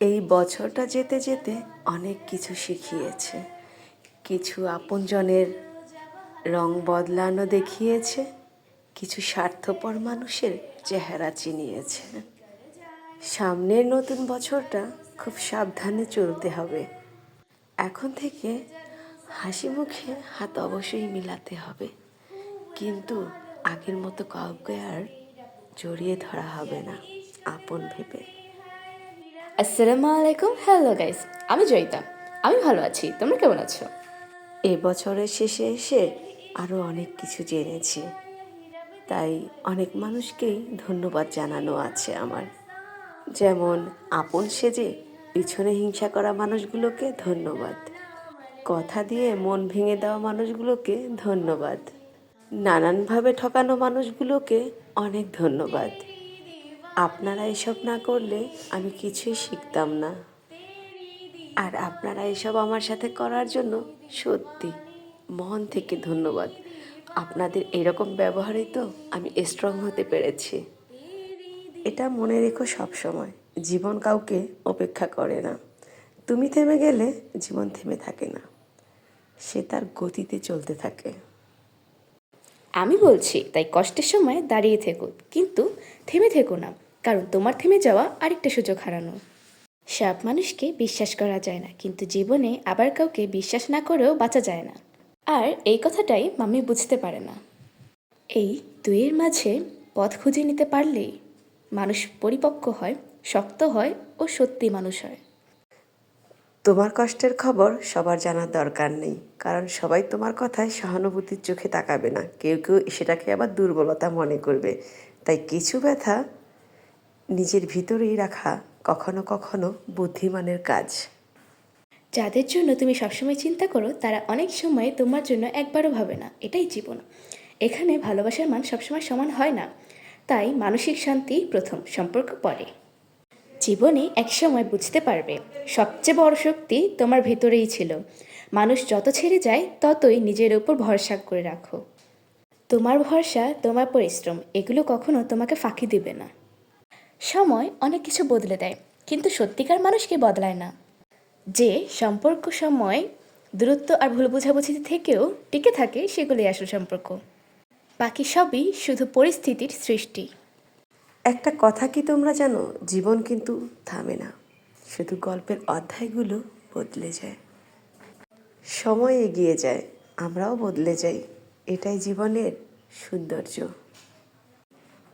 এই বছরটা যেতে যেতে অনেক কিছু শিখিয়েছে। কিছু আপনজনের রং বদলানো দেখিয়েছে, কিছু স্বার্থপর মানুষের চেহারা চিনিয়েছে। সামনের নতুন বছরটা খুব সাবধানে চলতে হবে। এখন থেকে হাসি মুখে হাত অবশ্যই মিলাতে হবে। কিন্তু আগের মতো কাউকে আর জড়িয়ে ধরা হবে না, আপন ভেবে। আসসালামু আলাইকুম হ্যালো গাইস আমি জয়িতা। আমি ভালো আছি। তোমরা কেমন আছো? এ বছরের শেষে এসে আরও অনেক কিছু জেনেছি। তাই অনেক মানুষকেই ধন্যবাদ জানানো আছে আমার। যেমন আপন সেজে পিছনে হিংসা করা মানুষগুলোকে ধন্যবাদ। কথা দিয়ে মন ভেঙে দেওয়া মানুষগুলোকে ধন্যবাদ। নানানভাবে ঠকানো মানুষগুলোকে অনেক ধন্যবাদ। আপনারা এসব না করলে আমি কিছুই শিখতাম না। আর আপনারা এসব আমার সাথে করার জন্য সত্যি মন থেকে ধন্যবাদ। আপনাদের এরকম ব্যবহারেই তো আমি স্ট্রং হতে পেরেছি। এটা মনে রেখো সব সময় জীবন কাউকে অপেক্ষা করে না। তুমি থেমে গেলে জীবন থেমে থাকে না। সে তার গতিতে চলতে থাকে। আমি বলছি, তাই কষ্টের সময় দাঁড়িয়ে থেকো। কিন্তু থেমে থেকো না, কারণ তোমার থেমে যাওয়া আরেকটা সুযোগ হারানো। সব মানুষকে বিশ্বাস করা যায় না, কিন্তু জীবনে আবার কাউকে বিশ্বাস না করেও বাঁচা যায় না। আর এই কথাটাই মামি বুঝতে পারে না। এই দুয়ের মাঝে পথ খুঁজে নিতে পারলেই মানুষ পরিপক্ক হয়, শক্ত হয় ও সত্যি মানুষ হয়। তোমার কষ্টের খবর সবার জানার দরকার নেই, কারণ সবাই তোমার কথায় সহানুভূতির চোখে তাকাবে না। কেউ কেউ সেটাকে আবার দুর্বলতা মনে করবে। তাই কিছু ব্যথা নিজের ভিতরেই রাখা কখনো কখনো বুদ্ধিমানের কাজ। যাদের জন্য তুমি সবসময় চিন্তা করো, তারা অনেক সময় তোমার জন্য একবারও ভাবে না। এটাই জীবন। এখানে ভালোবাসার মান সবসময় সমান হয় না। তাই মানসিক শান্তি প্রথম, সম্পর্ক পরে। জীবনে একসময় বুঝতে পারবে, সবচেয়ে বড় শক্তি তোমার ভেতরেই ছিল। মানুষ যত ছেড়ে যায়, ততই নিজের উপর ভরসা করে রাখো। তোমার ভরসা, তোমার পরিশ্রম, এগুলো কখনো তোমাকে ফাঁকি দিবে না। সময় অনেক কিছু বদলে দেয়, কিন্তু সত্যিকার মানুষকে বদলায় না। যে সম্পর্ক, সময়, দূরত্ব আর ভুল বোঝাবুঝিতে থেকেও টিকে থাকে, সেগুলোই আসল সম্পর্ক। বাকি সবই শুধু পরিস্থিতির সৃষ্টি। একটা কথা কি তোমরা জানো? জীবন কিন্তু থামে না। শুধু গল্পের অধ্যায়গুলো বদলে যায়। সময় এগিয়ে যায়, আমরাও বদলে যাই। এটাই জীবনের সৌন্দর্য।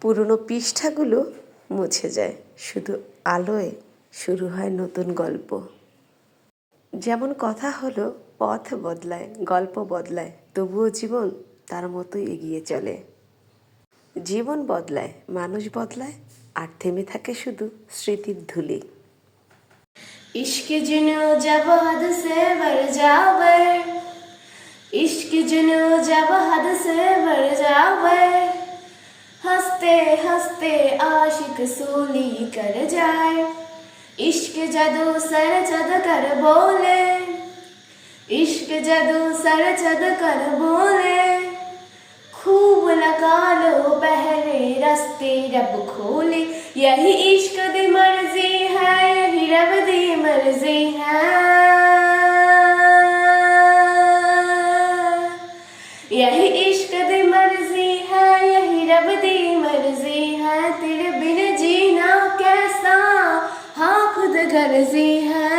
পুরনো পৃষ্ঠাগুলো মুছে যায়। শুধু আলোয় শুরু হয় নতুন গল্প। যেমন কথা হলো, পথ বদলায়, গল্প বদলায়, তবুও জীবন তার মতোই এগিয়ে চলে। জীবন বদলায় মানুষ বদলায় আর থেমে থাকে শুধু স্মৃতির ধুলি इश्क जुनू जब हद से बढ़ जावे इश्क जुनू जब हद से बढ़ जावे हंसते हंसते आशिक सूली कर जाए इश्क जदू सर चद कर बोले इश्क जदू सर चद कर बोले खूब लगा लो पहले रस्ते रब खोले। यही इश्क दी मर्ज़ी है, यही रब दी मर्ज़ी है। यही इश्क दी मर्ज़ी है, यही रब दी मर्ज़ी है। तेरे बिन जीना कैसा हाँ खुद गर्जी है।